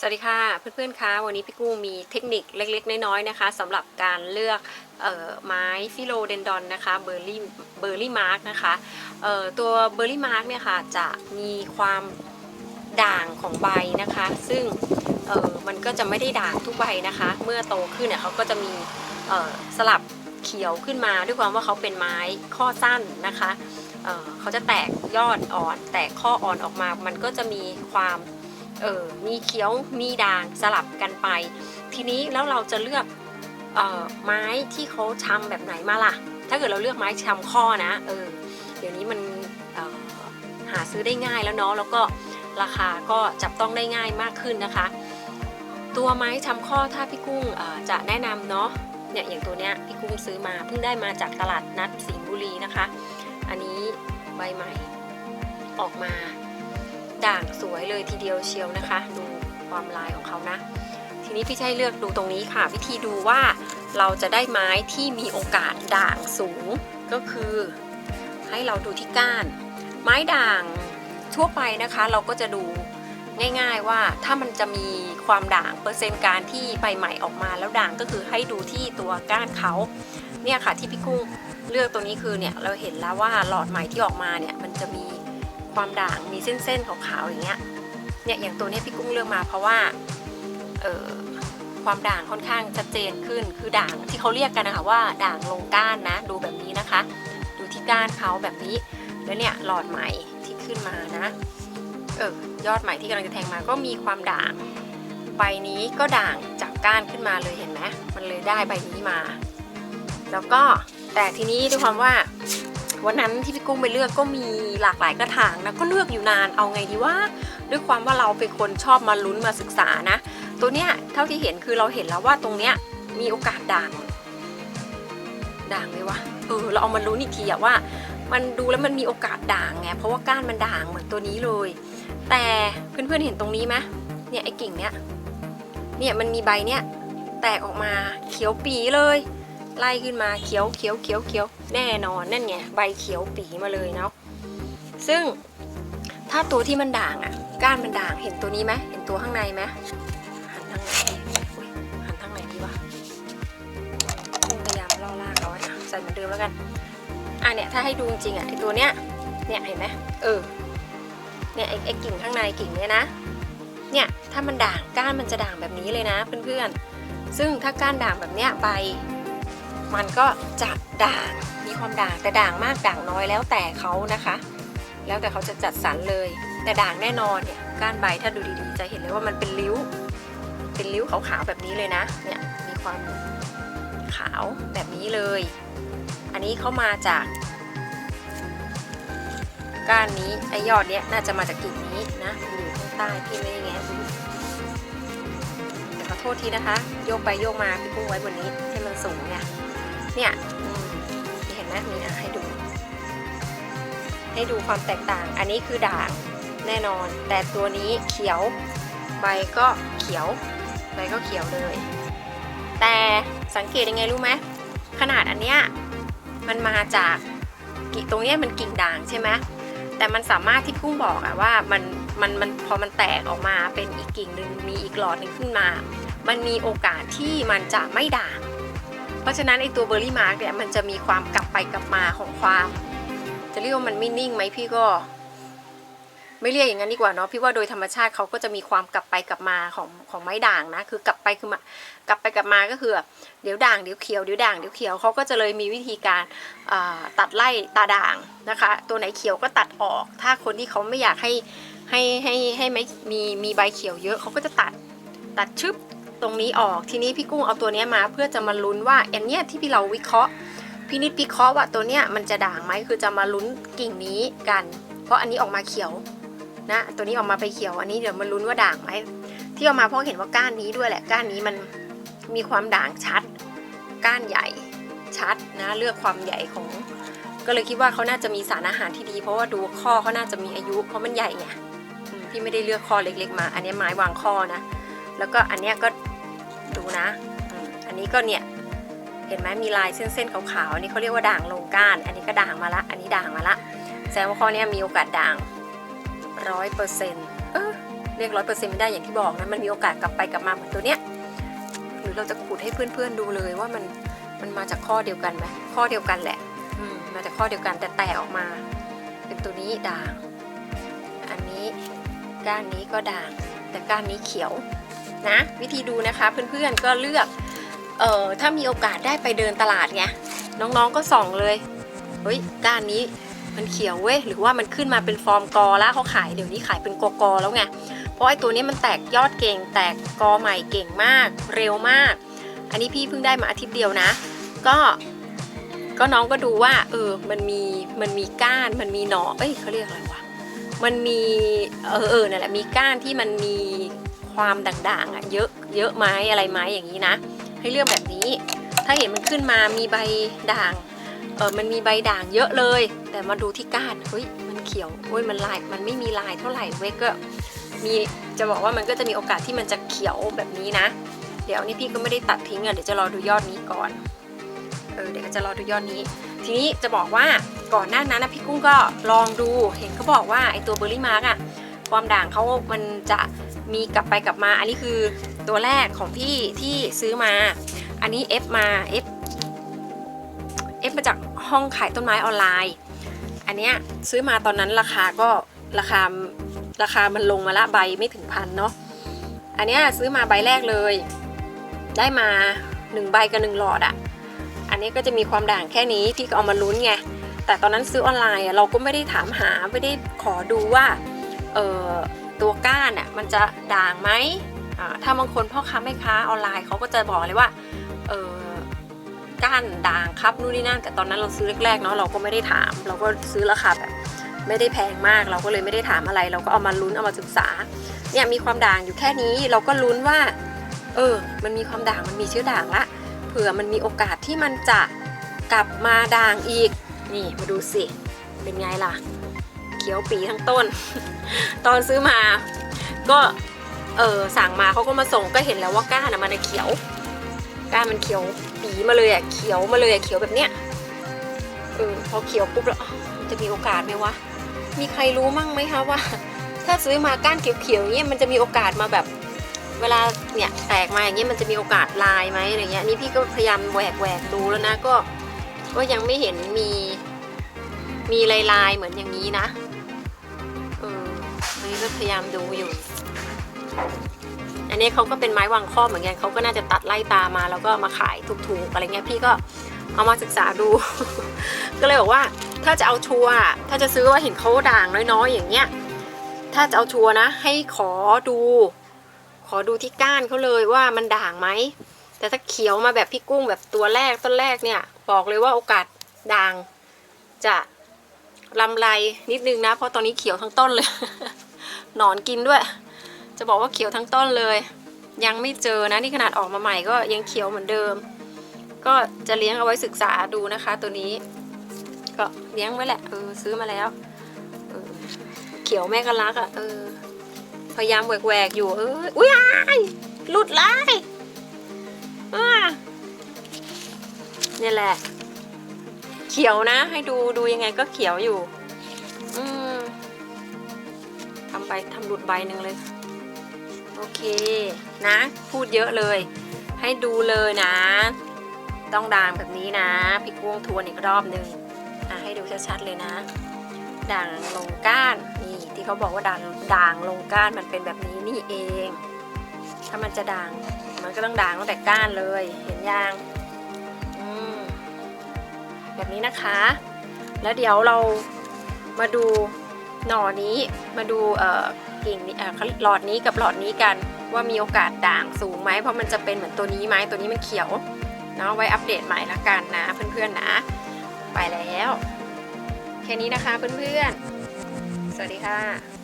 สวัสดีค่ะเพื่อนๆคะวันนี้พี่กุ้มีเทคนิคเล็กๆ น้อยๆนะคะสำหรับการเลือกออไม้ฟิโลเดนดอนนะคะเบอร์รี่เบอร์รี่มาร์กนะคะตัวเบอร์รี่มาร์กเนี่ยค่ะจะมีความด่างของใบนะคะ ซึ่งมันก็จะไม่ได้ด่างทุกใบนะคะ เมื่อโตขึ้นเนี่ยเขาก็จะมีสลับเขียวขึ้นมาด้วยความว่าเขาเป็นไม้ข้อสั้นนะคะเเขาจะแตกยอดอ่อนแตกข้ออ่อนออกมา มันก็จะมีความ เออมีเขียวมีด่างสลับกันไป ทีนี้แล้วเราจะเลือกเออไม้ที่เขาทำแบบไหนมาล่ะ ถ้าเกิดเราเลือกไม้ทำข้อนะเออเดี๋ยวนี้มันหาซื้อได้ง่ายแล้วเนาะแล้วก็ราคาก็จับต้องได้ง่ายมากขึ้นนะคะ ตัวไม้ทำข้อถ้าพี่กุ้งจะแนะนำเนาะเนี่ยอย่างตัวเนี้ยพี่กุ้งซื้อมาเพิ่งได้มาจากตลาดนัดสิงห์บุรีนะคะ อันนี้ใบใหม่ออกมา ด่างสวยเลยทีเดียวเชียวนะคะ ดูความลายของเขานะ ทีนี้พี่ใช้เลือกดูตรงนี้ค่ะ วิธีดูว่าเราจะได้ไม้ที่มีโอกาสด่างสูง ก็คือ ให้เราดูที่ก้าน ไม้ด่างทั่วไปนะคะ เราก็จะดูง่ายๆว่าถ้ามันจะมีความด่างเปอร์เซ็นต์การที่ใบใหม่ออกมาแล้วด่างก็คือให้ดูที่ตัวก้านเขาเนี่ยค่ะที่พี่กุ้งเลือกตัวนี้คือเนี่ยเราเห็นแล้วว่าหลอดใหม่ที่ออกมาเนี่ยมันจะมี ความด่างมีเส้นๆขาวๆอย่างเงี้ยเนี่ยอย่างตัวนี้พี่กุ้งเลือกมาเพราะว่าเออความด่างค่อนข้างชัดเจนขึ้น คือด่างที่เขาเรียกกันนะคะว่าด่างลงก้านนะ ดูแบบนี้นะคะ ดูที่ก้านเขาแบบนี้แล้วเนี่ยหลอดใหม่ที่ขึ้นมานะเออยอดใหม่ที่กำลังจะแทงมาก็มีความด่างใบนี้ก็ด่างจากก้านขึ้นมาเลยเห็นไหมมันเลยได้ใบนี้มา แล้วก็แต่ทีนี้ด้วยความว่า วันนั้นที่พี่กุ้งไปเลือกก็มีหลากหลายกระถางนะก็เลือกอยู่นานเอาไงดีว่า ด้วยความว่าเราเป็นคนชอบมาลุ้นมาศึกษานะ ตัวเนี้ยเท่าที่เห็นคือเราเห็นแล้วว่าตรงเนี้ยมีโอกาสด่างด่างไหมวะเออเราเอามาลุ้นอีกทีอะว่า มันดูแล้วมันมีโอกาสด่างไงเพราะว่าก้านมันด่างเหมือนตัวนี้เลย แต่เพื่อนๆเห็นตรงนี้ไหมเนี่ยไอ้กิ่งเนี้ยเนี่ยมันมีใบเนี้ยแตกออกมาเขียวปีเลย ไล่ขึ้นมาเขียวเขียวเขียวเขียวแน่นอนนั่นไงใบเขียวปีมาเลยเนาะซึ่งถ้าตัวที่มันด่างอะ ก้านมันด่างเห็นตัวนี้ไหมเห็นตัวข้างในไหมหันทางไหนหันทางไหนดีวะพยายามล่อลากเอาไว้ใส่เหมือนเดิมแล้วกันอะเนี่ยถ้าให้ดูจริงอะไอตัวเนี้ยเนี่ยเห็นไหมเออเนี่ยไอไอกิ่งข้างในกิ่งเนี้ยนะเนี่ยถ้ามันด่างก้านมันจะด่างแบบนี้เลยนะเพื่อนๆซึ่งถ้าก้านด่างแบบเนี้ยใบ มันก็จะด่างมีความด่างแต่ด่างมากด่างน้อยแล้วแต่เขานะคะ แล้วแต่เขาจะจัดสรรเลย แต่ด่างแน่นอนเนี่ยก้านใบถ้าดูดีๆ จะเห็นเลยว่ามันเป็นริ้ว เป็นริ้วขาวๆแบบนี้เลยนะเนี่ยมีความขาวแบบนี้เลย อันนี้เขามาจาก ก้านนี้ไอยอดเนี้ยน่าจะมาจากกิ่งนี้นะอยู่ข้างใต้พี่ไม่ได้แงะขอโทษทีนะคะ โยกไปโยกมาพี่กุ้งไว้บนนี้ให้มันสูงเนี่ย เนี่ยเห็นไหมมีอะให้ดู ให้ดูความแตกต่าง อันนี้คือด่างแน่นอน แต่ตัวนี้เขียวใบก็เขียวใบก็เขียวเลย แต่สังเกตยังไงรู้ไหมขนาดอันเนี้ยมันมาจากกิ่งตรงเนี้ยมันกิ่งด่างใช่ไหมแต่มันสามารถที่พุ่งบอกอะว่ามันมันมันพอมันแตกออกมาเป็นอีกกิ่งหนึ่งมีอีกหลอดหนึ่งขึ้นมา มันมีโอกาสที่มันจะไม่ด่าง ราะฉะนั้นไอตัวเบอร์รี่มาร์กเนี่ยมันจะมีความกลับไปกลับมาของความ จะเรียกว่ามันไม่นิ่งไหมพี่ก็ ไม่เรียกอย่างนั้นดีกว่าเนาะพี่ว่าโดยธรรมชาติเขาก็จะมีความกลับไปกลับมาของของไม้ด่างนะ คือกลับไปคือมากลับไปกลับมาก็คือเดี๋ยวด่างเดี๋ยวเขียวเดี๋ยวด่างเดี๋ยวเขียวเขาก็จะเลยมีวิธีการตัดไล่ตาด่างนะคะ ตัวไหนเขียวก็ตัดออก ถ้าคนที่เขาไม่อยากให้ให้ให้ให้ไม่มีมีใบเขียวเยอะเขาก็จะตัดตัดชึบ ตรงนี้ออกทีนี้พี่กุ้งเอาตัวนี้มาเพื่อจะมาลุ้นว่าอันเนี้ยที่พี่เราวิเคราะห์พินิจพิเคราะห์ว่าตัวเนี้ยมันจะด่างไหมคือจะมาลุ้นกิ่งนี้กัน เพราะอันนี้ออกมาเขียวนะตัวนี้ออกมาไปเขียวอันนี้เดี๋ยวมาลุ้นว่าด่างไหมที่ออกมาเพราะเห็นว่าก้านนี้ด้วยแหละก้านนี้มันมีความด่างชัด ก้านใหญ่ชัดนะเลือกความใหญ่ของ ก็เลยคิดว่าเขาน่าจะมีสารอาหารที่ดี เพราะว่าดูข้อเขาน่าจะมีอายุเพราะมันใหญ่ไงพี่ไม่ได้เลือกข้อเล็กๆมา อันนี้ไม้วางข้อนะ แล้วก็อันเนี้ยก็ดูนะ อันนี้ก็เนี่ยเห็นไหมมีลายเส้นๆขาวๆอันนี้เขาเรียกว่าด่างลงก้าน อันนี้ก็ด่างมาละ อันนี้ด่างมาละแสดงว่าข้อนี้มีโอกาสด่างร้อยเปอร์เซ็นต์เออเรียกร้อยเปอร์เซ็นต์ไม่ได้อย่างที่บอกนะมันมีโอกาสกลับไปกลับมาเหมือนตัวเนี้ยหรือเราจะขูดให้เพื่อนๆดูเลยว่ามันมันมาจากข้อเดียวกันไหมข้อเดียวกันแหละอืมมาจากข้อเดียวกันแต่แตกออกมา เป็นตัวนี้ด่าง อันนี้ก้านนี้ก็ด่าง แต่ก้านนี้เขียว นะวิธีดูนะคะเพื่อนๆก็เลือกเอ่อถ้ามีโอกาสได้ไปเดินตลาดไงน้องๆก็ส่องเลยเฮ้ยก้านนี้มันเขียวเว้ยหรือว่ามันขึ้นมาเป็นฟอร์มกอแล้วเขาขายเดี๋ยวนี้ขายเป็นกอกอแล้วไงเพราะไอ้ตัวนี้มันแตกยอดเก่ง แตกกอใหม่เก่งมาก เร็วมาก อันนี้พี่เพิ่งได้มาอาทิตย์เดียวนะ ก็ก็น้องก็ดูว่าเออมันมีมันมีก้านมันมีหนอเอ้ยเขาเรียกอะไรวะมันมีเออเออนั่นแหละมีก้านที่มันมี ความด่างๆอะเยอะเยอะไหมอะไรไหมอย่างนี้นะ ให้เลือกแบบนี้ ถ้าเห็นมันขึ้นมามีใบด่างเออมันมีใบด่างเยอะเลย แต่มาดูที่ก้านเฮ้ยมันเขียวเฮ้ยมันลายมันไม่มีลายเท่าไหร่เว้ยก็มีจะบอกว่ามันก็จะมีโอกาสที่มันจะเขียวแบบนี้นะ เดี๋ยวนี่พี่ก็ไม่ได้ตัดทิ้งอะเดี๋ยวจะรอดูยอดนี้ก่อนเออเดี๋ยวก็จะรอดูยอดนี้ ทีนี้จะบอกว่าก่อนหน้านั้นนะพี่กุ้งก็ลองดูเห็นเขาบอกว่าไอตัวเบอร์รี่มาร์กอะความด่างเขามันจะ มีกลับไปกลับมา อันนี้คือตัวแรกของพี่ที่ซื้อมา อันนี้ F มา F F มาจากห้องขายต้นไม้ออนไลน์ อันเนี้ยซื้อมาตอนนั้นราคาก็ราคาราคามันลงมาละใบไม่ถึงพันเนาะ อันเนี้ยซื้อมาใบแรกเลย ได้มาหนึ่งใบกับหนึ่งหลอดอะอันนี้ก็จะมีความด่างแค่นี้พี่ก็เอามาลุ้นไง แต่ตอนนั้นซื้อออนไลน์เราก็ไม่ได้ถามหาไม่ได้ขอดูว่า เออ ตัวก้านอะมันจะด่างไหมอ่าถ้าบางคนพ่อค้าแม่ค้าออนไลน์เขาก็จะบอกเลยว่าเออก้านด่างครับนู่นนี่นั่นแต่ตอนนั้นเราซื้อแรกๆเนาะเราก็ไม่ได้ถาม เราก็ซื้อราคาแบบไม่ได้แพงมาก เราก็เลยไม่ได้ถามอะไร เราก็เอามาลุ้นเอามาศึกษาเนี่ยมีความด่างอยู่แค่นี้เราก็ลุ้นว่า เออ มันมีความด่างมันมีเชื้อด่างละเผื่อมันมีโอกาสที่มันจะกลับมาด่างอีก นี่มาดูสิ เป็นไงล่ะ ขียวปีทั้งต้น ตอนซื้อมาก็เออสั่งมาเขาก็มาส่งก็เห็นแล้วว่าก้านมันเขียว ก้านมันเขียวปีมาเลยอะเขียวมาเลยอะเขียวแบบเนี้ยเออพอเขียวปุ๊บแล้วจะมีโอกาสไหมวะมีใครรู้มั่งไหมคะว่า ถ้าซื้อมาก้านเขียวๆอย่างเงี้ยมันจะมีโอกาสมาแบบ เวลาเนี่ยแตกมาอย่างเงี้ยมันจะมีโอกาสลายไหมอะไรเงี้ยนี่พี่ก็พยายามแหวกแหวกดูแล้วนะก็ก็ยังไม่เห็นมีมีลายลายเหมือนอย่างนี้นะ นนี้ก็พยายามดูอยู่ อันนี้เขาก็เป็นไม้วางข้อเหมือนกันเขาก็น่าจะตัดไล่ตามา แล้วก็มาขายถูกๆอะไรเงี้ยพี่ก็เอามาศึกษาดู ก็เลยบอกว่าถ้าจะเอาชัวร์ถ้าจะซื้อว่าเห็นเขาด่างน้อยๆ อย่างเงี้ย ถ้าจะเอาชัวร์นะ ให้ขอดู ขอดูที่ก้านเขาเลยว่ามันด่างไหม แต่ถ้าเขียวมาแบบพี่กุ้งแบบตัวแรกต้นแรกเนี่ย บอกเลยว่าโอกาสด่างจะลำไรนิดนึงนะ เพราะตอนนี้เขียวทั้งต้นเลย หนอนกินด้วย จะบอกว่าเขียวทั้งต้นเลย ยังไม่เจอนะนี่ขนาดออกมาใหม่ก็ยังเขียวเหมือนเดิม ก็จะเลี้ยงเอาไว้ศึกษาดูนะคะ ตัวนี้ ก็เลี้ยงไว้แหละเออซื้อมาแล้วเออเขียวแม่ก็รักอะ่ะเออพยายามแหวกๆอยู่เอออุ้ยอายหลุดลายอ่าเนี่ยแหละ เขียวนะ ให้ดูดูยังไงก็เขียวอยู่ อืม ไปทำหลุดใบหนึ่งเลย โอเคนะ พูดเยอะเลย ให้ดูเลยนะ ต้องด่างแบบนี้นะพี่กุ้งทวนอีกรอบหนึ่งอะให้ดูชัดๆเลยนะ ด่างลงก้านนี่ที่เขาบอกว่าด่างด่างลงก้านมันเป็นแบบนี้นี่เอง ถ้ามันจะด่างมันก็ต้องด่างตั้งแต่ก้านเลยเห็นยังแบบนี้นะคะ แล้วเดี๋ยวเรามาดู หน่อนี้มาดูเอ่อกิ่งนี้เอ่อหลอดนี้กับหลอดนี้กันว่ามีโอกาสด่างสูงไหมเพราะมันจะเป็นเหมือนตัวนี้ไหมตัวนี้มันเขียวเนาะไว้อัปเดตใหม่ละกันนะเพื่อนๆนะ ไปแล้ว แค่นี้นะคะเพื่อนๆ สวัสดีค่ะ